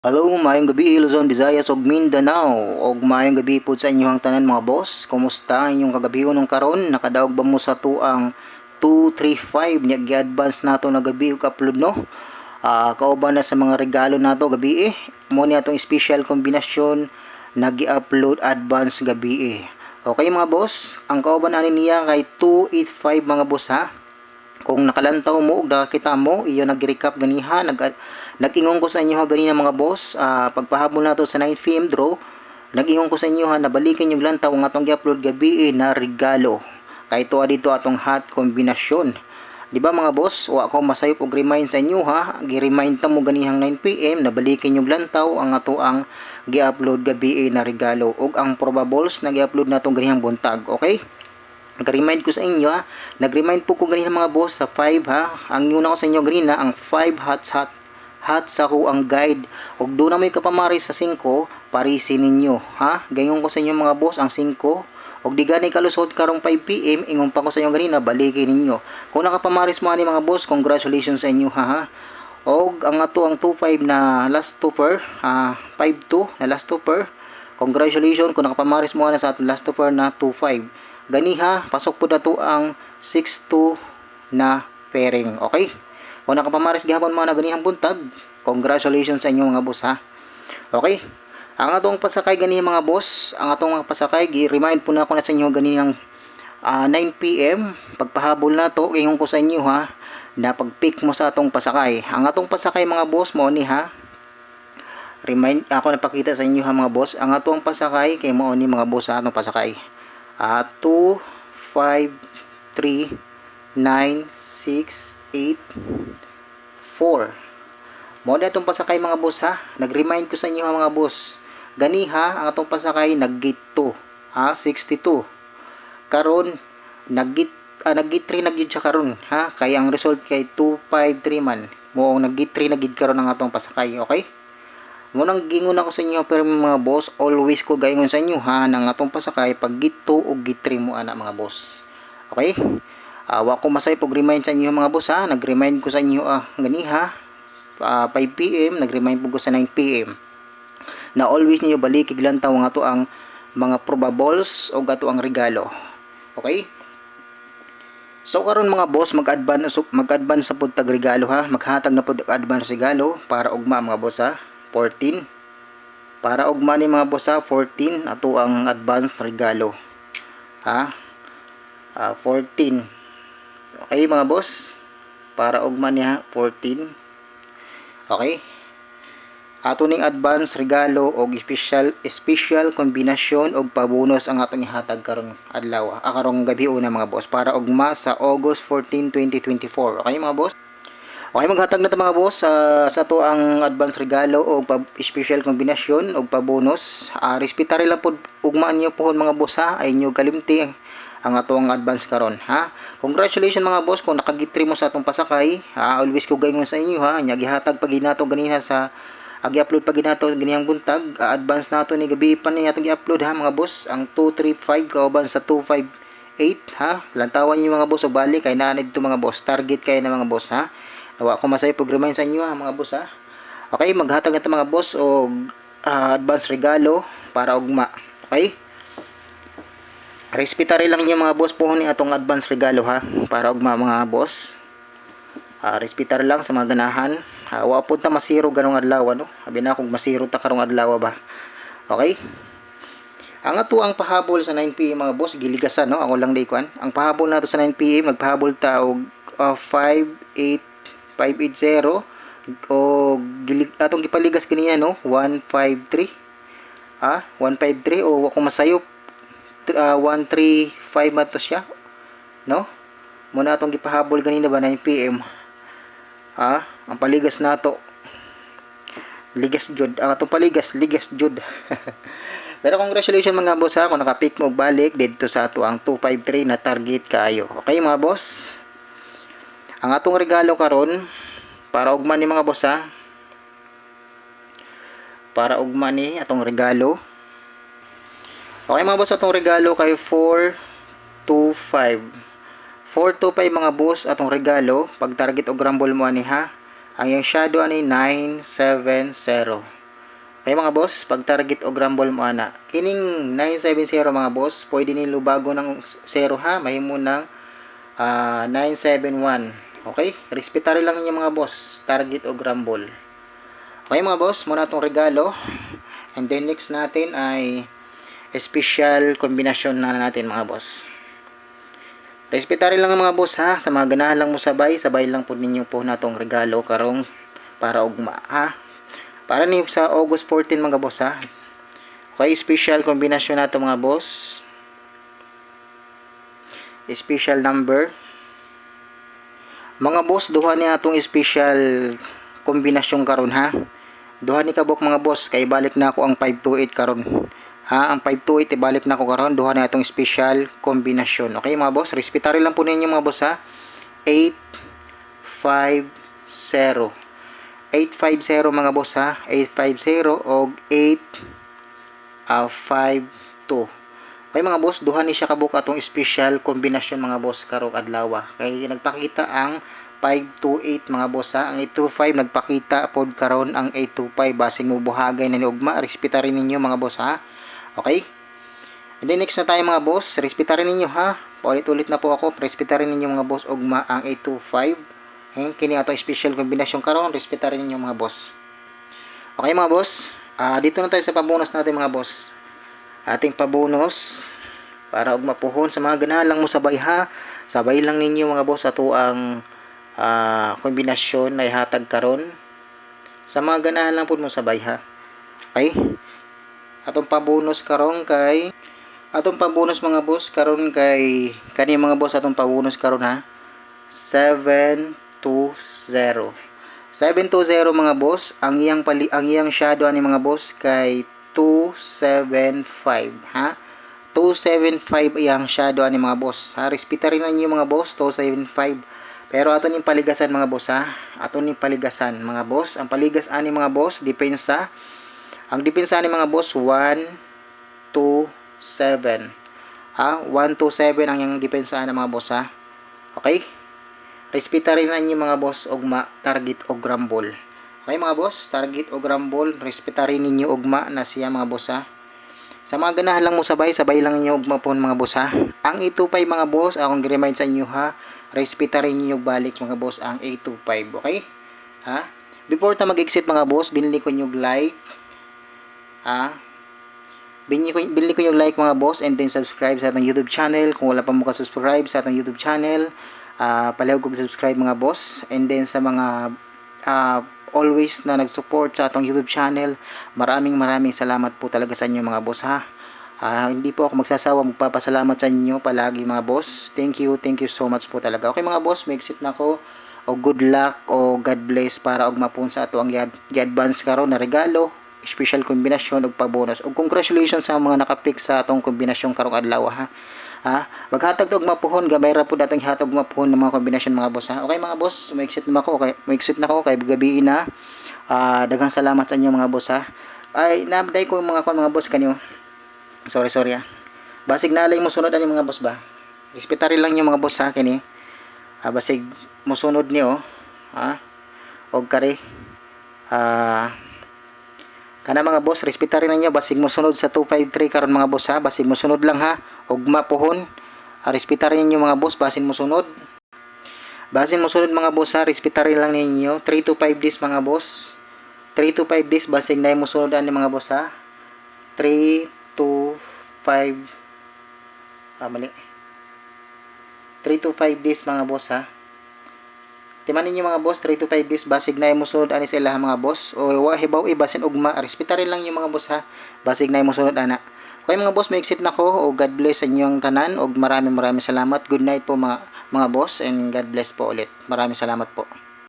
Hello, maayong gabi Luzon, Visayas ug Mindanao. Ug maayong gabi po sa inyong tanan mga boss. Kumusta inyong kagabi nung karon? Nakadaog ba mo sa tuang 235 nya gi-advance nato na gabi ug upload no? Ah, kauban na sa mga regalo nato gabi eh. Mo ni atong special kombinasyon na gi-upload advance gabi eh. Okay mga boss, ang kauban ani niya kay 285 mga boss ha kung nakalantaw mo ug nakakita mo iyo nag-recap ganiha nag nag-ingon ko sa inyo ha ganina mga boss ah, pagpahabol nato sa 9 PM draw nag-ingon ko sa inyo ha nabalikan yung lantaw nga atong gi-upload gabi eh, na regalo kay tuwa dito atong hot kombinasyon di ba mga boss wa ko masayop og remind sa inyo ha gi-remind ta mo ganihang 9 PM nabalikan yung lantaw ang ato ang gi-upload gabi eh, na regalo ug ang probables na gi-upload natong ganihang buntag okay Nag-remind ko sa inyo ha. Nag-remind po ko ganina mga boss sa 5 ha. Ang una ko sa inyo ganina ang 5 hats hot hot sa ko ang guide. Ug doon na may kapamari sa 5 parisin ninyo ha. Gayon ko sa inyo mga boss ang 5 Og di gani kalusot karong 5 PM ingon pa ko sa inyo ganina balikin ninyo. Kung nakapamaris mo ani mga boss, congratulations sa inyo ha. ha. Og ang ato ang 25 na last topper, ah 52 na last topper. Congratulations kung nakapamaris mo na sa ato last topper na 25 ganiha pasok po na to ang 6-2 na pairing okay kung nakapamaris gihapon mga na ganihang buntag. Congratulations sa inyo mga boss ha? Okay. Ang atong pasakay ganiha mga boss ang atong pasakay gi-remind po na ako na sa inyo ganihang uh, 9pm pagpahabol na to ingon ko sa inyo ha? Na pag-pick mo sa atong pasakay. Ang atong pasakay mga boss mo ni ha? Remind ako napakita sa inyo ha mga boss. Ang atong pasakay kay mo ni mga boss sa atong pasakay. Uh, 2, 5, 3, 9, 6, 8, 4. Mo na itong pasakay mga boss ha. Nag-remind ko sa inyo ha mga boss. Gani ha, ang atong pasakay nag-gate 2. Ha, 62. Karon nag-gate uh, nag-gate 3 nag siya karon ha. Kaya ang result kay 253 man. Mo nag-gate 3 nag karon ang atong pasakay, okay? Munang gingon ako sa inyo pero mga boss, always ko gaingon sa inyo ha nang atong pasakay pag gito o gitri mo ana mga boss. Okay? Awa ko masay pag remind sa inyo mga boss ha. Nag-remind ko sa inyo ah gani ha. Uh, 5 PM, nag-remind po ko sa 9 PM. Na always niyo balik iglantaw nga to ang mga probables o gato ang regalo. Okay? So karon mga boss mag-advance mag-advance sa pud tag regalo ha. Maghatag na pud advance regalo para ugma mga boss ha 14 para ugma ni mga boss ha 14 ato ang advance regalo ha uh, ah, 14 okay mga boss. Para ugma niya 14 okay. Ato ning advance regalo og special special kombinasyon og pabonus ang atong ihatag karong adlaw ah, gabi una mga boss. Para ugma sa August 14 2024 okay mga boss? Okay, maghatag na ta mga boss uh, sa to ang advance regalo o special kombinasyon o pa bonus. Uh, respetary lang po ugmaan niyo po mga boss ha. Ay niyo kalimti ang atong advance karon ha. Congratulations mga boss kung nakagitri mo sa atong pasakay. Ha, always ko gayon sa inyo ha. Nya gihatag pag ginato ganina sa agi-upload pag ginato ganiyang buntag. Uh, advance nato ni gabi pa ni atong i-upload ha mga boss. Ang 235 kauban sa 258 ha. Lantawan niyo mga boss o bali kay naa dito mga boss. Target kay na mga boss ha. Nawa ko masay pag-remind sa inyo ha, mga boss ha. Okay, maghatag na mga boss o uh, advance regalo para ugma. Okay? Respetary lang niyo mga boss po ni atong advance regalo ha para ugma mga boss. Uh, respetary lang sa mga ganahan. Uh, wa ta masiro ganong adlaw no. Abi na kung masiro ta karong adlaw ba. Okay? Ang ato ang pahabol sa 9 PM mga boss giligasan no. Ako lang day kuan. Ang pahabol nato sa 9 PM magpahabol ta og uh, 5 8 580 o gilig atong gipaligas kaniya no 153 ah 153 o kung masayop uh, 135 mato siya no muna atong gipahabol ganina ba 9 PM ah ang paligas nato ligas jud ang atong paligas ligas jud Pero congratulations mga boss ha kung nakapick mo balik dito sa ato ang 253 na target kayo. Okay mga boss? Ang atong regalo karon para ugma ni mga boss ha. Para ugma ni atong regalo. Okay mga boss, atong regalo kay 425. 425 mga boss atong regalo pag target og rumble mo ani ha. Ang yung shadow ani 970. Okay mga boss, pag target o grumble mo ana. Kining 970 mga boss, pwede nilo bago ng 0 ha, mahimo ng ah, 971. Okay? Respetary lang niyo mga boss, target o grumble. Okay mga boss, muna itong regalo. And then next natin ay special kombinasyon na natin mga boss. Respetary lang ang mga boss ha, sa mga ganahan lang mo sabay, sabay lang po ninyo po na itong regalo karong para ugma ha. Para ni sa August 14 mga boss ha. Okay, special kombinasyon na ito mga boss. Special number. Mga boss, duha niya atong special kombinasyon karon ha. Duha ni kabok mga boss, kay balik na ako ang 528 karon. Ha, ang 528 ibalik na ako karon, duha na atong special kombinasyon. Okay mga boss, respetary lang po ninyo mga boss ha. 850. 850 mga boss ha. 850 og 8 ah, 52. Okay mga boss, duha ni siya kabuk atong special kombinasyon mga boss karong adlaw. Kay nagpakita ang 528 mga boss ha. Ang 825 nagpakita pod karon ang 825 basing mo buhagay na ni ugma. Respetarin ninyo mga boss ha. Okay? And then next na tayo mga boss, respetarin ninyo ha. Paulit-ulit na po ako, respetarin ninyo mga boss ugma ang 825. Okay, kini atong special kombinasyon karon, respetarin ninyo mga boss. Okay mga boss, ah dito na tayo sa pabonus natin mga boss. Ating pabonus para ug mapuhon sa mga ganahan lang mo sabay ha. Sabay lang ninyo mga boss ato ang ah, kombinasyon na ihatag karon. Sa mga ganahan lang pud mo sabay ha. Okay? Atong pabonus karon kay atong pabonus mga boss karon kay kani mga boss atong pabonus karon ha. 720. 720 mga boss, ang iyang pali ang iyang shadow ani mga boss kay 275 ha. 275 iyang shadow ani mga boss. Ha, respetarin na niyo mga boss 275. Pero ato ning paligasan mga boss ha. Ato ning paligasan mga boss. Ang paligas ani mga boss depensa. Ang depensa ani mga boss 1 2 7. Ha? 1 2 7 ang iyang depensa ani mga boss ha. Okay? Respetarin na niyo mga boss ugma target o grumble. Okay mga boss, target o grumble, respetarin ninyo ugma na siya mga boss ha. Sa mga ganahan lang mo sabay, sabay lang ninyo ugma po mga boss ha. Ang 825 mga boss, akong remind sa inyo ha, respetarin niyo balik mga boss ang 825, okay? Ha? Before ta mag-exit mga boss, binili ko yung like. Ha? Binili ko, binili ko yung like mga boss and then subscribe sa atong YouTube channel. Kung wala pa mo ka-subscribe sa atong YouTube channel, uh, palihog kong subscribe mga boss. And then sa mga ah, always na nag-support sa atong YouTube channel, maraming maraming salamat po talaga sa inyo mga boss ha. Ah, hindi po ako magsasawa magpapasalamat sa inyo palagi mga boss. Thank you, thank you so much po talaga. Okay mga boss, may exit na ako. O good luck o God bless para og mapun sa ato ang gi-advance karon na regalo special kombinasyon og pabonus. Og congratulations sa mga nakapick sa atong kombinasyon karong adlaw ha. Ha? Maghatag og mapuhon gamay ra pud atong hatag mapuhon ng mga kombinasyon mga boss ha. Okay mga boss, may exit na ako kay may exit na ako kay gabi na. Ah, daghang salamat sa inyo mga boss ha. Ay naabday ko mga kon mga boss kanyo. Sorry sorry ha. Basig nalay mo sunod ani mga boss ba. Respetary lang yung mga boss sa akin eh. Ah, basig mo sunod niyo ha. Og kare ah kana mga boss respetary na niyo basig mo sunod sa 253 karon mga boss ha? Basig mo sunod lang ha? Ugma pohon ah, respetary ninyo mga boss basin mo sunod. Basin mo sunod mga boss ha? Respetary lang ninyo. 3 to 5 days mga boss. 3 to 5 days basig na mo sunod ani mga boss ha? 3 to 5 ah mali. 3 to 5 days mga boss ha Timan ninyo mga boss, 3 to 5 days basig na mo sunod ani sila mga boss. O hibaw ibasin ugma, respetarin lang yung mga boss ha. Basig na mo sunod ana. Okay mga boss, may exit na ko. O God bless sa inyong tanan. O maraming maraming salamat. Good night po mga, mga boss and God bless po ulit. Maraming salamat po.